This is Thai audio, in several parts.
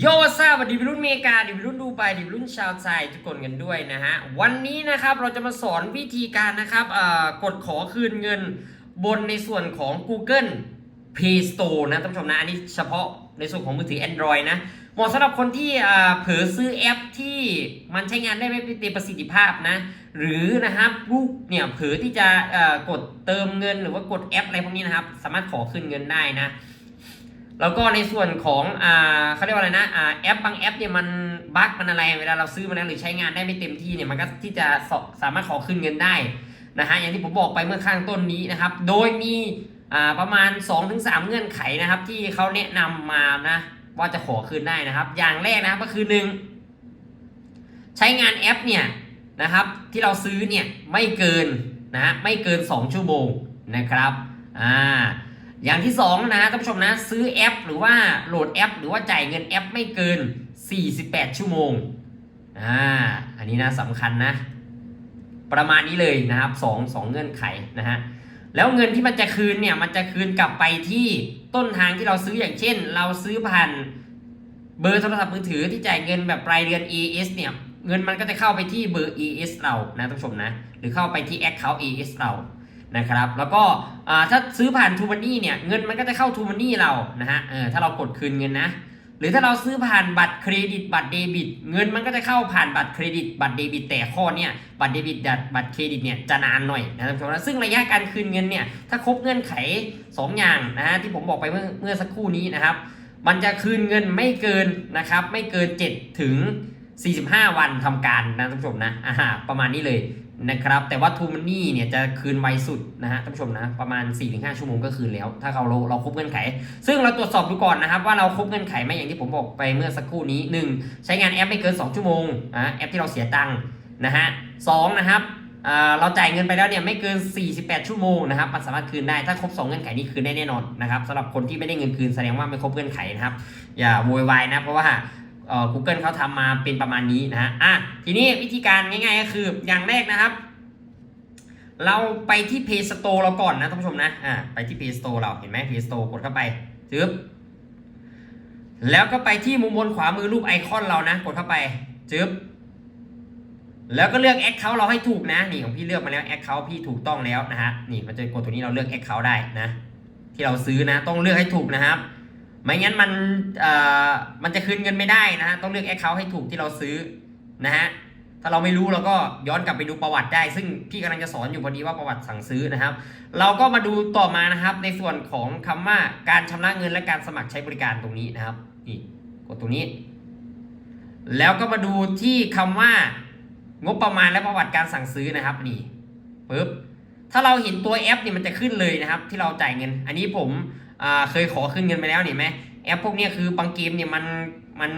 โยซาสวัสดีวัยรุ่นเมกาดิวัยรุ่นดูไปดิวัยรุ่นชาวไทยทุกคนกันด้วยนะฮะ วันนี้นะครับเราจะมาสอนวิธีการนะครับเอ่อกดขอคืนเงินบนในส่วนของ Google Play Store นะท่านผู้ชมนะ อันนี้เฉพาะในส่วนของมือถือ Android นะ เหมาะสำหรับคนที่อ่าเผลอซื้อแอปที่มันใช้งานได้ไม่เต็มประสิทธิภาพนะ หรือนะครับลูกเนี่ยเผลอที่จะเอ่อกดเติมเงินหรือว่ากดแอปอะไรพวกนี้นะครับ สามารถขอคืนเงินได้นะ แล้วก็ในส่วนของอ่าเขาเรียกว่าอะไรนะอ่าแอปบางแอปเนี่ยมันบั๊กมันอะไรเวลาเราซื้อมาแล้วหรือใช้งานได้ไม่เต็มที่เนี่ยมันก็ที่จะสสามารถขอคืนเงินได้นะฮะอย่างที่ผมบอกไปเมื่อข้างต้นนี้นะครับ โดยมีอ่าประมาณ 2-3 เงื่อนไขนะครับ ที่เขาแนะนำมานะว่าจะขอคืนได้นะครับ อย่างแรกนะครับก็คือหนึ่งใช้งานแอปเนี่ยนะครับที่เราซื้อเนี่ยไม่เกินนะฮะไม่เกิน 2 ชั่วโมงนะครับอ่า อย่างที่2นะท่านผู้ชมนะซื้อแอป หรือว่าโหลดแอป หรือว่าจ่ายเงินแอปไม่เกิน 48 ชั่วโมงอ่าอันนี้นะสำคัญนะ ประมาณนี้เลยนะครับ2 2เงื่อนไขนะฮะแล้วเงินที่มันจะคืนเนี่ยมันจะคืนกลับไปที่ต้นทางที่เราซื้ออย่างเช่น เราซื้อผ่านเบอร์โทรศัพท์มือถือที่จ่ายเงินแบบรายเดือน ES เนี่ยเงินมันก็จะเข้าไปที่เบอร์ ES เรานะท่านผู้ชมนะ หรือเข้าไปที่ Account ES เรา นะครับแล้วก็ถ้าซื้อผ่านทูมันนี่เนี่ยเงินมันก็จะเข้าทูมันนี่เรานะฮะเออถ้าเรากดคืนเงินนะหรือถ้าเราซื้อผ่านบัตรเครดิตบัตรเดบิต เงินมันก็จะเข้าผ่านบัตรเครดิตบัตรเดบิต แต่ข้อเนี่ยบัตรเดบิตบัตรเครดิตเนี่ยจะนานหน่อยนะท่านผู้ชมนะซึ่งระยะการคืนเงินเนี่ยถ้าครบเงื่อนไข 2 อย่างนะฮะที่ผมบอกไปเมื่อเมื่อสักครู่นี้นะครับ มันจะคืนเงินไม่เกินนะครับไม่เกิน 7 ถึง 45 วันทำการนะท่านผู้ชมนะอ่าประมาณนี้เลย นะครับ แต่ว่าทูมันนี่เนี่ยจะคืนไวสุดนะฮะท่านผู้ชมนะ ประมาณ 4-5 ชั่วโมงก็คืนแล้ว ถ้าเราเราเราครบเงื่อนไข ซึ่งเราตรวจสอบดูก่อนนะครับ ว่าเราครบเงื่อนไขไหมอย่างที่ผมบอกไปเมื่อสักครู่นี้ 1. ใช้งานแอปไม่เกิน 2 ชั่วโมงอ่าแอปที่เราเสียตังค์นะฮะสนะครับอ่าเราจ่ายเงินไปแล้วเนี่ยไม่เกิน 48 ชั่วโมงนะครับมันสามารถคืนได้ถ้าครบ 2 เงื่อนไขนี้คืนได้แน่นอนนะครับสำหรับคนที่ไม่ได้เงินคืนแสดงว่าไม่ครบเงื่อนไขนะครับอย่าโวยวายนะเพราะว่า เอ่อ Google เขาทำมาเป็นประมาณนี้นะฮะอะทีนี้วิธีการง่ายๆก็คืออย่างแรกนะครับ เราไปที่ Play Store เราก่อนนะท่านผู้ชมนะอ่าไปที่ Play Store เราเห็นไหม Play Store กดเข้าไปจึ๊บแล้วก็ไปที่มุมบนขวามือรูปไอคอนเรานะ กดเข้าไปจึ๊บแล้วก็เลือก Account เราให้ถูกนะ นี่ของพี่เลือกมาแล้ว Account พี่ถูกต้องแล้วนะฮะ นี่มันจะกดตัวนี้เราเลือก Account ได้นะ ที่เราซื้อนะ ต้องเลือกให้ถูกนะครับ ไม่งั้นมันมันจะคืนเงินไม่ได้นะฮะต้องเลือกแอคเคาท์ให้ถูกที่เราซื้อนะฮะถ้าเราไม่รู้เราก็ย้อนกลับไปดูประวัติได้ ซึ่งพี่กำลังจะสอนอยู่พอดีว่าประวัติสั่งซื้อนะครับ เราก็มาดูต่อมานะครับ ในส่วนของคำว่าการชำระเงินและการสมัครใช้บริการตรงนี้นะครับนี่กดตรงนี้ แล้วก็มาดูที่คำว่างบประมาณและประวัติการสั่งซื้อนะครับนี่ปึ๊บถ้าเราเห็นตัวแอปนี่มันจะขึ้นเลยนะครับ ที่เราจ่ายเงิน อันนี้ผม เคยขอขึ้นเงินไปแล้วเห็นไหมแอปพวกนี้คือบางเกมเนี่ยมันมัน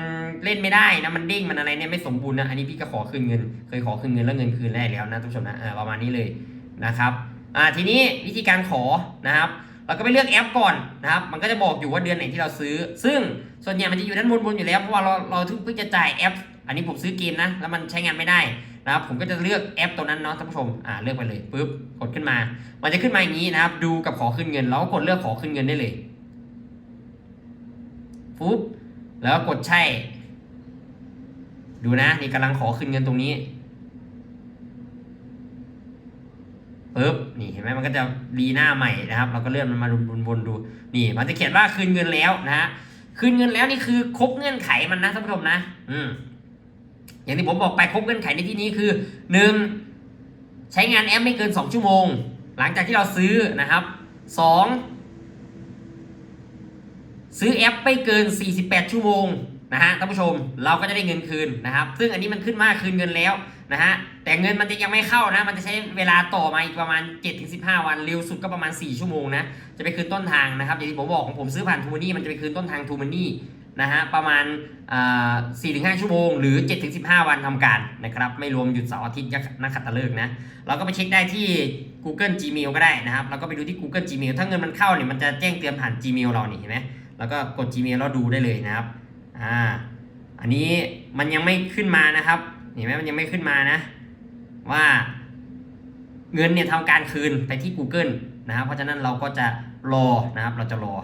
เล่นไม่ได้นะมันเด้งมันอะไรเนี่ยไม่สมบูรณ์นะอันนี้พี่ก็ขอคืนเงิน เคยขอคืนเงินแล้วเงินคืนได้แล้วนะทุกผู้ชมนะประมาณนี้เลยนะครับอ่าทีนี้วิธีการขอนะครับเราก็ไปเลือกแอปก่อนนะครับ มันก็จะบอกอยู่ว่าเดือนไหนที่เราซื้อ ซึ่งส่วนใหญ่มันจะอยู่ด้านบนบนอยู่แล้วเพราะว่าเราเราเพิ่งจะจ่ายแอป อันนี้ผมซื้อเกมนะแล้วมันใช้งานไม่ได้ นะครับผมก็จะเลือกแอปตัวนั้นเนาะท่านผู้ชมอ่าเลือกไปเลยปุ๊บกดขึ้นมา มันจะขึ้นมาอย่างนี้นะครับ ดูกับขอขึ้นเงินเราก็กดเลือกขอขึ้นเงินได้เลยปุ๊บแล้วก็กดใช่ ดูนะนี่กำลังขอขึ้นเงินตรงนี้ปุ๊บนี่เห็นไหมมันก็จะรีหน้าใหม่นะครับ เราก็เลื่อนมันมาบนๆดูนี่ มันจะเขียนว่าคืนเงินแล้วนะฮะคืนเงินแล้วนี่คือครบเงื่อนไขมันนะท่านผู้ชมนะ อืม อย่างที่ผมบอกไปครบเงื่อนไขในที่นี้คือหนึ่งใช้งานแอปไม่เกิน 2 ชั่วโมง หลังจากที่เราซื้อนะครับ 2 ซื้อแอปไม่เกิน 48 ชั่วโมงนะฮะท่านผู้ชมเราก็จะได้เงินคืนนะครับ ซึ่งอันนี้มันขึ้นมาคืนเงินแล้วนะฮะแต่เงินมันจะยังไม่เข้านะ มันจะใช้เวลาต่อมาอีกประมาณ 7-15 วันเร็วสุดก็ประมาณ 4 ชั่วโมงนะจะไปคืนต้นทางนะครับอย่างที่ผมบอกของผมซื้อผ่านทูมันนี่มันจะไปคืนต้นทางทูมันนี่ นะฮะประมาณสี่ถึงห้าชั่วโมง หรือ7จ็ถึงสิวันทำการนะครับไม่รวมหยุดเสาร์อาทิตย์นักขัตฤกษ์นะเราก็ไปเช็คได้ที่ Google Gmail ก็ได้นะครับเราก็ไปดูที่ Google Gmail ถ้าเงินมันเข้าเนี่ยมันจะแจ้งเตือนผ่าน Gmail เรานี่เห็นไหมแล้วก็กด Gmail แล้วดูได้เลยนะครับอ่าอันนี้มันยังไม่ขึ้นมานะครับเห็นไหมมันยังไม่ขึ้นมานะ ว่าเงินเนี่ยทำการคืนไปที่ Google นะครับเพราะฉะนั้นเราก็จะรอนะครับเราจะรอ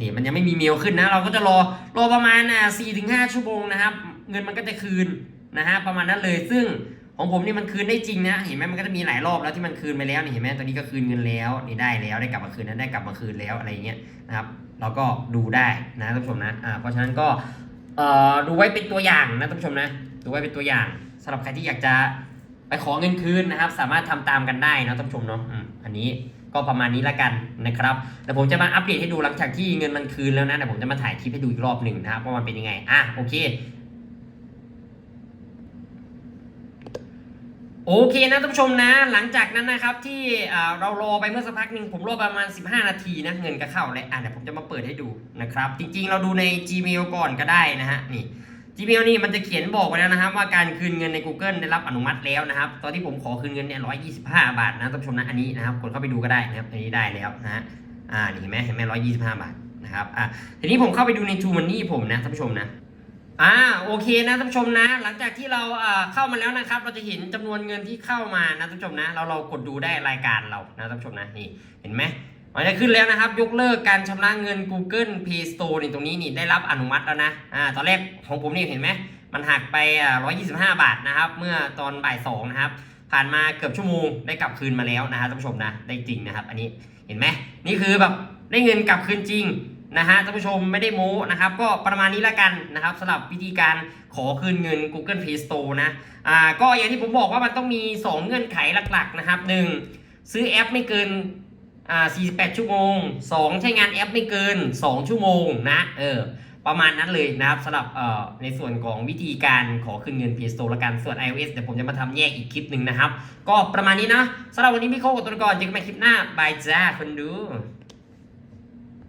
นี่มันยังไม่มีเมลขึ้นนะ เราก็จะรอรอประมาณอ่าสี่ถึงห้าชั่วโมงนะครับ เงินมันก็จะคืนนะฮะประมาณนั้นเลยซึ่งของผมนี่มันคืนได้จริงนะเห็นไหมมันก็จะมีหลายรอบแล้วที่มันคืนไปแล้วนี่เห็นไหมตอนนี้ก็คืนเงินแล้วนี่ได้แล้วได้กลับมาคืนนั้นได้กลับมาคืนแล้วอะไรอย่างเงี้ยนะครับเราก็ดูได้นะท่านผู้ชมนะอ่าเพราะฉะนั้นก็เอ่อดูไว้เป็นตัวอย่างนะท่านผู้ชมนะดูไว้เป็นตัวอย่างสำหรับใครที่อยากจะไปขอเงินคืนนะครับ สามารถทำตามกันได้นะท่านผู้ชมเนาะอันนี้ ก็ประมาณนี้ละกันนะครับแต่ผมจะมาอัปเดตให้ดูหลังจากที่เงินมันคืนแล้วนะเดี๋ยวผมจะมาถ่ายคลิปให้ดูอีกรอบหนึ่งนะครับว่ามันเป็นยังไงอะโอเคโอเคนะท่านผู้ชมนะ หลังจากนั้นนะครับที่เรารอไปเมื่อสักพักหนึ่งผมรอประมาณ 15 นาทีนะเงินก็เข้าแล้วอะเดี๋ยวผมจะมาเปิดให้ดูนะครับ จริงๆ เราดูใน Gmail ก่อนก็ได้นะฮะนี่ Gmail นี่มันจะเขียนบอกไว้แล้วนะครับ ว่าการคืนเงินใน Google ได้รับอนุมัติแล้วนะครับ ตอนที่ผมขอคืนเงินเนี่ย125บาทนะท่านผู้ชมนะอันนี้นะครับกดเข้าไปดูก็ได้นะครับอันนี้ได้แล้วนะฮะอ่านี่เห็นไหมเห็นไหม125บาทนะครับอะทีนี้ผมเข้าไปดูใน True Money ผมนะท่านผู้ชมนะอ่าโอเคนะท่านผู้ชมนะ หลังจากที่เราอ่าเข้ามาแล้วนะครับ เราจะเห็นจำนวนเงินที่เข้ามานะท่านผู้ชมนะ เราเรากดดูได้รายการเรานะท่านผู้ชมนะนี่เห็นไหม มันจะขึ้นแล้วนะครับ ยกเลิกการชำระเงิน Google Play Store นี่ตรงนี้นี่ได้รับอนุมัติแล้วนะอ่าตอนแรกของผมนี่เห็นไหมมันหักไป 125 บาทนะครับ เมื่อตอนบ่ายสองนะครับ ผ่านมาเกือบชั่วโมงได้กลับคืนมาแล้วนะฮะท่านผู้ชมนะได้จริงนะครับ อันนี้เห็นไหมนี่คือแบบได้เงินกลับคืนจริงนะฮะท่านผู้ชมไม่ได้โม้นะครับ ก็ประมาณนี้ละกันนะครับสำหรับวิธีการขอคืนเงิน Google Play Store นะอ่าก็อย่างที่ผมบอกว่ามันต้องมี 2 เงื่อนไขหลักๆนะครับ 1. ซื้อแอปไม่เกิน อ่า48 ชั่วโมง 2 ใช้งานแอปไม่เกิน 2 ชั่วโมงนะเออประมาณนั้นเลยนะครับสำหรับเอ่อในส่วนของวิธีการขอขึ้นเงิน Play Store ละกันส่วน iOS เดี๋ยวผมจะมาทำแยกอีกคลิปหนึ่งนะครับ ก็ประมาณนี้นะสำหรับวันนี้พี่โคกับตัวก่อนเจอกันใหม่คลิปหน้าบายจ้าคนดู